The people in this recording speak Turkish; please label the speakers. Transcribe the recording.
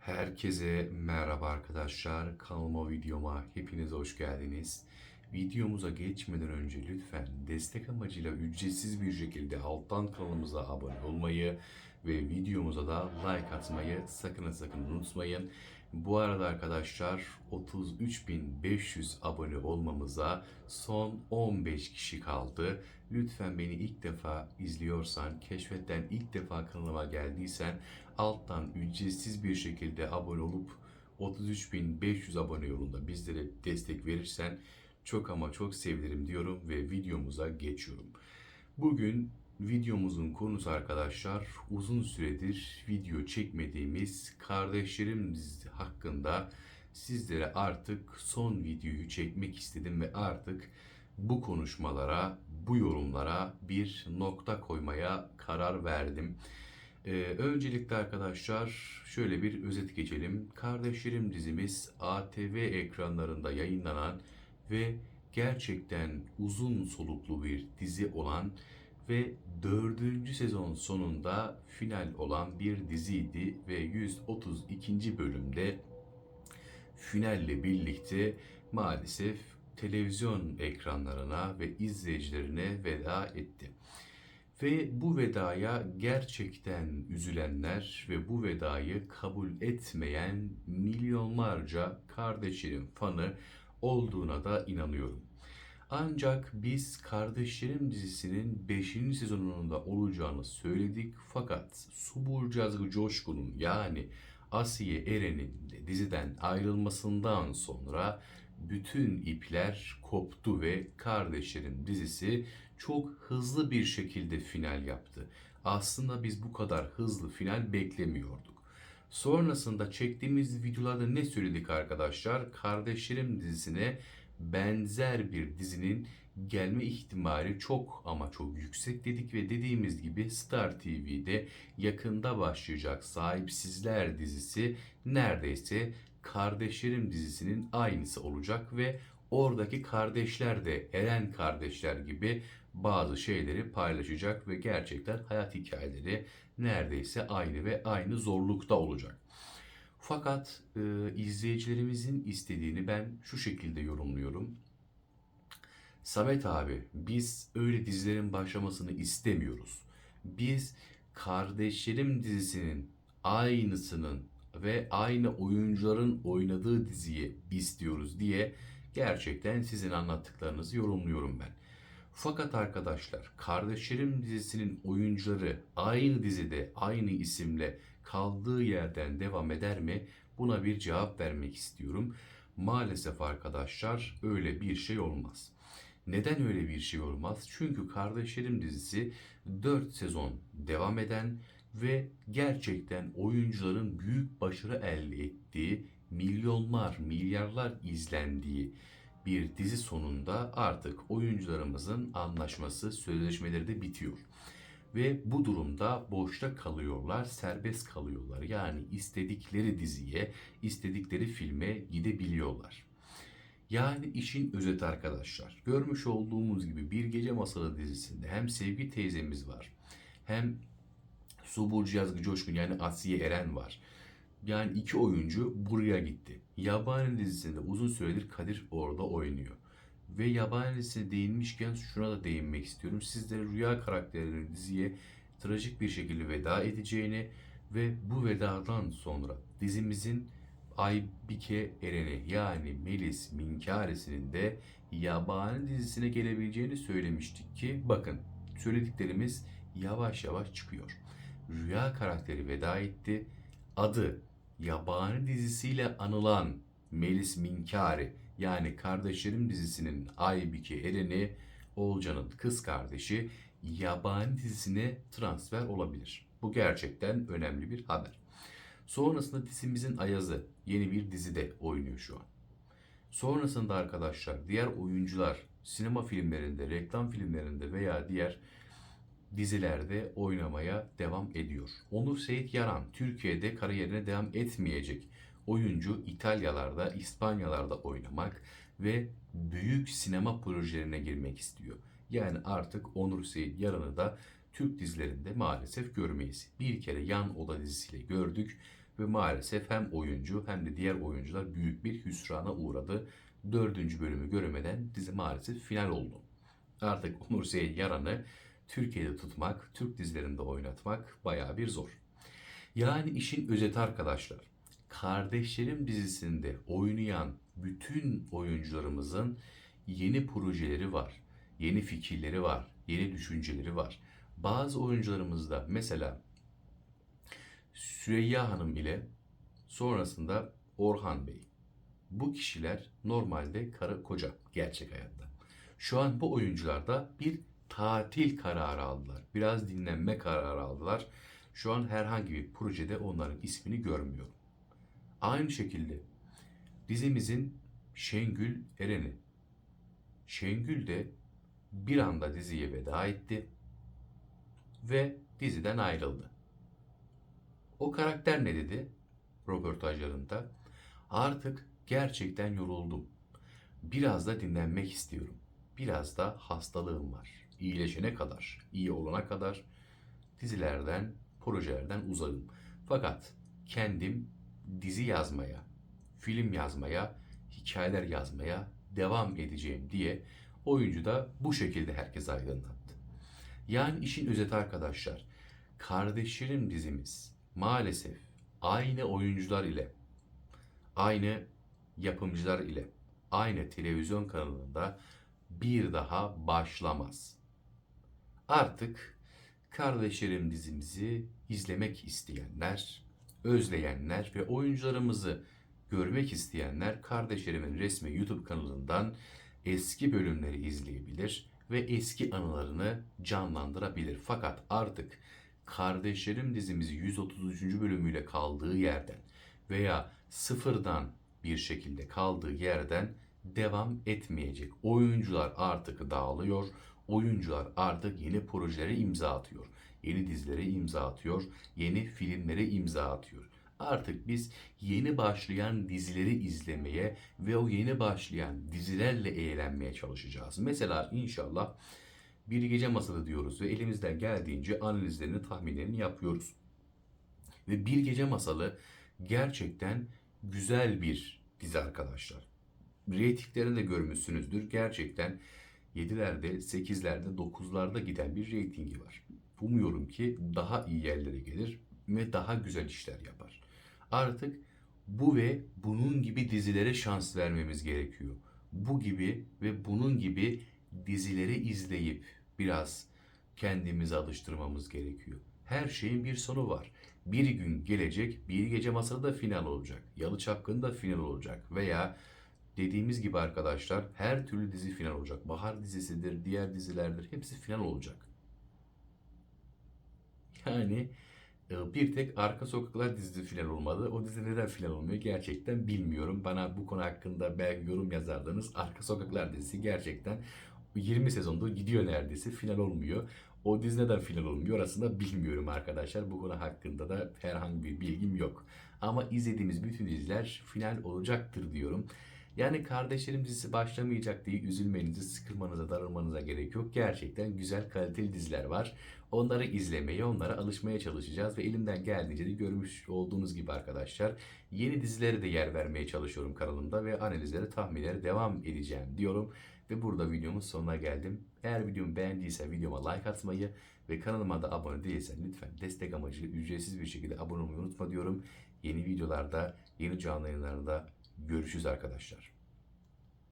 Speaker 1: Herkese merhaba arkadaşlar. Kanalıma videoma hepiniz hoş geldiniz. Videomuza geçmeden önce lütfen destek amacıyla ücretsiz bir şekilde alttan kanalımıza abone olmayı ve videomuza da like atmayı sakın sakın unutmayın. Bu arada arkadaşlar 33.500 abone olmamıza son 15 kişi kaldı. Lütfen beni ilk defa izliyorsan, keşfetten ilk defa kanalıma geldiysen alttan ücretsiz bir şekilde abone olup 33.500 abone yolunda bizlere destek verirsen çok ama çok sevinirim diyorum ve videomuza geçiyorum. Bugün videomuzun konusu arkadaşlar uzun süredir video çekmediğimiz kardeşlerim dizisi hakkında sizlere artık son videoyu çekmek istedim ve artık bu konuşmalara, bu yorumlara bir nokta koymaya karar verdim. Ee, öncelikle arkadaşlar şöyle bir özet geçelim. Kardeşlerim dizimiz ATV ekranlarında yayınlanan ve gerçekten uzun soluklu bir dizi olan ve dördüncü sezon sonunda final olan bir diziydi ve 132. bölümde finalle birlikte maalesef televizyon ekranlarına ve izleyicilerine veda etti. Ve bu vedaya gerçekten üzülenler ve bu vedayı kabul etmeyen milyonlarca kardeşlerim fanı olduğuna da inanıyorum. Ancak biz Kardeşlerim dizisinin 5. sezonunda olacağını söyledik fakat Subur Cazgı Coşkun'un yani Asiye Eren'in de diziden ayrılmasından sonra bütün ipler koptu ve Kardeşlerim dizisi çok hızlı bir şekilde final yaptı. Aslında biz bu kadar hızlı final beklemiyorduk. Sonrasında çektiğimiz videolarda ne söyledik arkadaşlar? Kardeşlerim dizisine benzer bir dizinin gelme ihtimali çok ama çok yüksek dedik ve dediğimiz gibi Star TV'de yakında başlayacak Sahipsizler dizisi neredeyse Kardeşlerim dizisinin aynısı olacak ve oradaki kardeşler de Eren kardeşler gibi bazı şeyleri paylaşacak ve gerçekten hayat hikayeleri neredeyse aynı ve aynı zorlukta olacak. Fakat e, izleyicilerimizin istediğini ben şu şekilde yorumluyorum. Samet abi biz öyle dizilerin başlamasını istemiyoruz. Biz Kardeşlerim dizisinin aynısının ve aynı oyuncuların oynadığı diziyi istiyoruz diye gerçekten sizin anlattıklarınızı yorumluyorum ben. Fakat arkadaşlar Kardeşlerim dizisinin oyuncuları aynı dizide aynı isimle kaldığı yerden devam eder mi? Buna bir cevap vermek istiyorum. Maalesef arkadaşlar öyle bir şey olmaz. Neden öyle bir şey olmaz? Çünkü Kardeşlerim dizisi 4 sezon devam eden ve gerçekten oyuncuların büyük başarı elde ettiği, milyonlar, milyarlar izlendiği bir dizi sonunda artık oyuncularımızın anlaşması, sözleşmeleri de bitiyor. Ve bu durumda boşta kalıyorlar, serbest kalıyorlar. Yani istedikleri diziye, istedikleri filme gidebiliyorlar. Yani işin özeti arkadaşlar. Görmüş olduğumuz gibi Bir Gece Masalı dizisinde hem Sevgi teyzemiz var, hem Su Burcu Yazgı Coşkun yani Asiye Eren var. Yani iki oyuncu buraya gitti. Yabani dizisinde uzun süredir Kadir orada oynuyor. Ve yabani dizisine değinmişken şuna da değinmek istiyorum. Sizlere Rüya karakterinin diziye trajik bir şekilde veda edeceğini ve bu vedadan sonra dizimizin Aybike Eren'i yani Melis Minkaresi'nin de yabani dizisine gelebileceğini söylemiştik ki bakın söylediklerimiz yavaş yavaş çıkıyor. Rüya karakteri veda etti. Adı yabani dizisiyle anılan Melis Minkari yani Kardeşlerim dizisinin Aybike Eren'i Olcan'ın kız kardeşi yabani dizisine transfer olabilir. Bu gerçekten önemli bir haber. Sonrasında dizimizin Ayaz'ı yeni bir dizide oynuyor şu an. Sonrasında arkadaşlar diğer oyuncular sinema filmlerinde, reklam filmlerinde veya diğer dizilerde oynamaya devam ediyor. Onur Seyit Yaran Türkiye'de kariyerine devam etmeyecek. Oyuncu İtalyalarda, İspanyalarda oynamak ve büyük sinema projelerine girmek istiyor. Yani artık Onur Seyit Yaran'ı da Türk dizilerinde maalesef görmeyiz. Bir kere Yan Oda dizisiyle gördük Ve maalesef hem oyuncu hem de diğer oyuncular büyük bir hüsrana uğradı. Dördüncü bölümü göremeden dizi maalesef final oldu. Artık Onur Seyit Yaran'ı Türkiye'de tutmak, Türk dizilerinde oynatmak bayağı bir zor. Yani işin özeti arkadaşlar. Kardeşlerim dizisinde oynayan bütün oyuncularımızın yeni projeleri var. Yeni fikirleri var. Yeni düşünceleri var. Bazı oyuncularımızda mesela Süreyya Hanım ile sonrasında Orhan Bey. Bu kişiler normalde karı koca gerçek hayatta. Şu an bu oyuncular da bir tatil kararı aldılar. Biraz dinlenme kararı aldılar. Şu an herhangi bir projede onların ismini görmüyorum. Aynı şekilde dizimizin Şengül Eren'i. Şengül de bir anda diziye veda etti ve diziden ayrıldı. O karakter ne dedi röportajlarında? Artık gerçekten yoruldum. Biraz da dinlenmek istiyorum. Biraz da hastalığım var. İyileşene kadar, iyi olana kadar dizilerden, projelerden uzağım. Fakat kendim dizi yazmaya, film yazmaya, hikayeler yazmaya devam edeceğim diye oyuncu da bu şekilde herkese aydınlattı. Yani işin özeti arkadaşlar, Kardeşlerim dizimiz maalesef aynı oyuncular ile, aynı yapımcılar ile, aynı televizyon kanalında bir daha başlamaz. Artık Kardeşlerim dizimizi izlemek isteyenler, özleyenler ve oyuncularımızı görmek isteyenler Kardeşlerimin resmi YouTube kanalından eski bölümleri izleyebilir ve eski anılarını canlandırabilir. Fakat artık Kardeşlerim dizimizi 133. bölümüyle kaldığı yerden veya sıfırdan bir şekilde kaldığı yerden devam etmeyecek. Oyuncular artık dağılıyor. Oyuncular artık yeni projelere imza atıyor. Yeni dizilere imza atıyor. Yeni filmlere imza atıyor. Artık biz yeni başlayan dizileri izlemeye ve o yeni başlayan dizilerle eğlenmeye çalışacağız. Mesela inşallah bir gece masalı diyoruz ve elimizden geldiğince analizlerini, tahminlerini yapıyoruz. Ve bir gece masalı gerçekten güzel bir dizi arkadaşlar. Reytinglerini de görmüşsünüzdür. Gerçekten 7'lerde, 8'lerde, 9'larda giden bir reytingi var. Umuyorum ki daha iyi yerlere gelir ve daha güzel işler yapar. Artık bu ve bunun gibi dizilere şans vermemiz gerekiyor. Bu gibi ve bunun gibi dizileri izleyip biraz kendimizi alıştırmamız gerekiyor. Her şeyin bir sonu var. Bir gün gelecek, bir gece masada da final olacak. Yalı Çapkın'da final olacak. Veya dediğimiz gibi arkadaşlar her türlü dizi final olacak. Bahar dizisidir, diğer dizilerdir hepsi final olacak. Yani e, bir tek Arka Sokaklar dizisi final olmadı. O dizi neden final olmuyor gerçekten bilmiyorum. Bana bu konu hakkında belki yorum yazardınız. Arka Sokaklar dizisi gerçekten 20 sezonda gidiyor neredeyse final olmuyor. O dizi neden final olmuyor orasını bilmiyorum arkadaşlar. Bu konu hakkında da herhangi bir bilgim yok. Ama izlediğimiz bütün diziler final olacaktır diyorum. Yani kardeşlerim dizisi başlamayacak diye üzülmenize, sıkılmanıza, darılmanıza gerek yok. Gerçekten güzel kaliteli diziler var. Onları izlemeye, onlara alışmaya çalışacağız ve elimden geldiğince de görmüş olduğunuz gibi arkadaşlar yeni dizilere de yer vermeye çalışıyorum kanalımda ve analizlere, tahminlere devam edeceğim diyorum. Ve burada videomun sonuna geldim. Eğer videomu beğendiysen videoma like atmayı ve kanalıma da abone değilsen lütfen destek amacıyla ücretsiz bir şekilde abone olmayı unutma diyorum. Yeni videolarda, yeni canlı yayınlarda görüşürüz arkadaşlar.